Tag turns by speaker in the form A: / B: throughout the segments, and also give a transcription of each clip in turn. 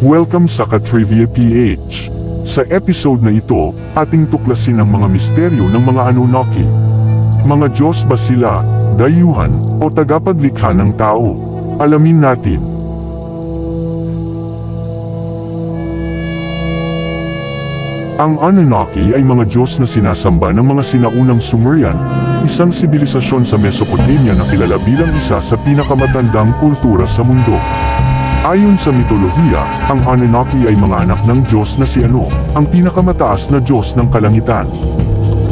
A: Welcome sa Katrivia PH. Sa episode na ito, ating tuklasin ang mga misteryo ng mga Anunnaki. Mga Diyos ba sila, dayuhan, o tagapaglikha ng tao? Alamin natin. Ang Anunnaki ay mga Diyos na sinasamba ng mga sinaunang Sumerian, isang sibilisasyon sa Mesopotamia na kilala bilang isa sa pinakamatandang kultura sa mundo. Ayon sa mitolohiya, ang Anunnaki ay mga anak ng Diyos na si Ano, ang pinakamataas na Diyos ng kalangitan.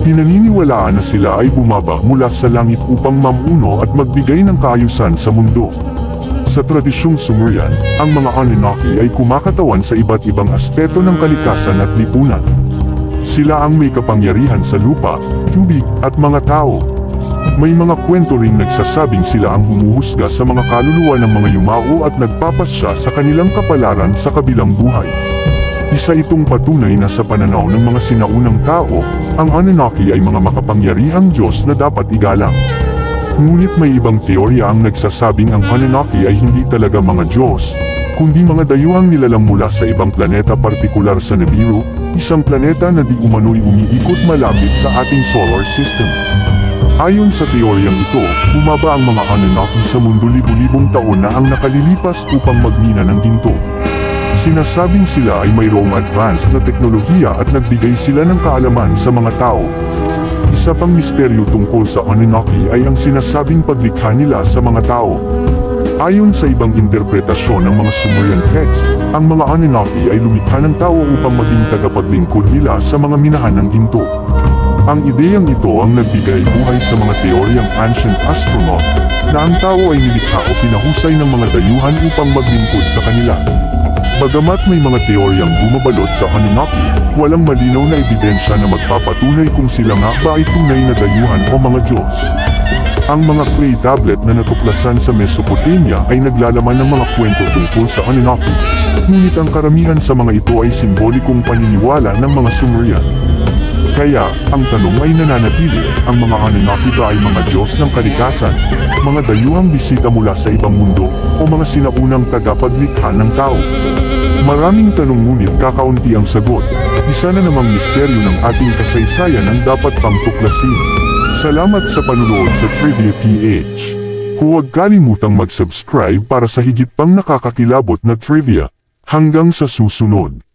A: Pinaniniwalaan na sila ay bumaba mula sa langit upang mamuno at magbigay ng kaayusan sa mundo. Sa tradisyong Sumerian, ang mga Anunnaki ay kumakatawan sa iba't ibang aspeto ng kalikasan at lipunan. Sila ang may kapangyarihan sa lupa, tubig, at mga tao. May mga kwento ring nagsasabing sila ang humuhusga sa mga kaluluwa ng mga yumao at nagpapasya sa kanilang kapalaran sa kabilang buhay. Isa itong patunay na sa pananaw ng mga sinaunang tao, ang Anunnaki ay mga makapangyarihang Diyos na dapat igalang. Ngunit may ibang teorya ang nagsasabing ang Anunnaki ay hindi talaga mga Diyos, kundi mga dayuhang nilalang mula sa ibang planeta partikular sa Nibiru, isang planeta na di umano'y umiikot malapit sa ating solar system. Ayon sa teoryang ito, bumaba ang mga Anunnaki sa mundo libu-libong taon na ang nakalilipas upang magmina ng ginto. Sinasabing sila ay mayroong advanced na teknolohiya at nagbigay sila ng kaalaman sa mga tao. Isa pang misteryo tungkol sa Anunnaki ay ang sinasabing paglikha nila sa mga tao. Ayon sa ibang interpretasyon ng mga Sumerian text, ang mga Anunnaki ay lumikha ng tao upang maging tagapaglingkod nila sa mga minahan ng ginto. Ang ideyang ito ang nagbigay buhay sa mga teoryang ancient astronaut na ang tao ay nilikha o pinahusay ng mga dayuhan upang maglingkod sa kanila. Bagamat may mga teoryang bumabalot sa Anunnaki, walang malinaw na ebidensya na magpapatunay kung sila nga ba ay tunay na dayuhan o mga Diyos. Ang mga clay tablet na natuklasan sa Mesopotamia ay naglalaman ng mga kwento tungkol sa Anunnaki. Ngunit ang karamihan sa mga ito ay simbolikong paniniwala ng mga Sumerian. Kaya, ang tanong ay nananatili, ang mga Anunnaki ba ay mga Diyos ng kalikasan, mga dayuhang bisita mula sa ibang mundo, o mga sinaunang tagapaglikha ng tao? Maraming tanong ngunit kakaunti ang sagot. Isa na namang misteryo ng ating kasaysayan ang dapat pang tuklasin. Salamat sa panunood sa Trivia PH. Huwag kalimutang mag-subscribe para sa higit pang nakakakilabot na trivia. Hanggang sa susunod.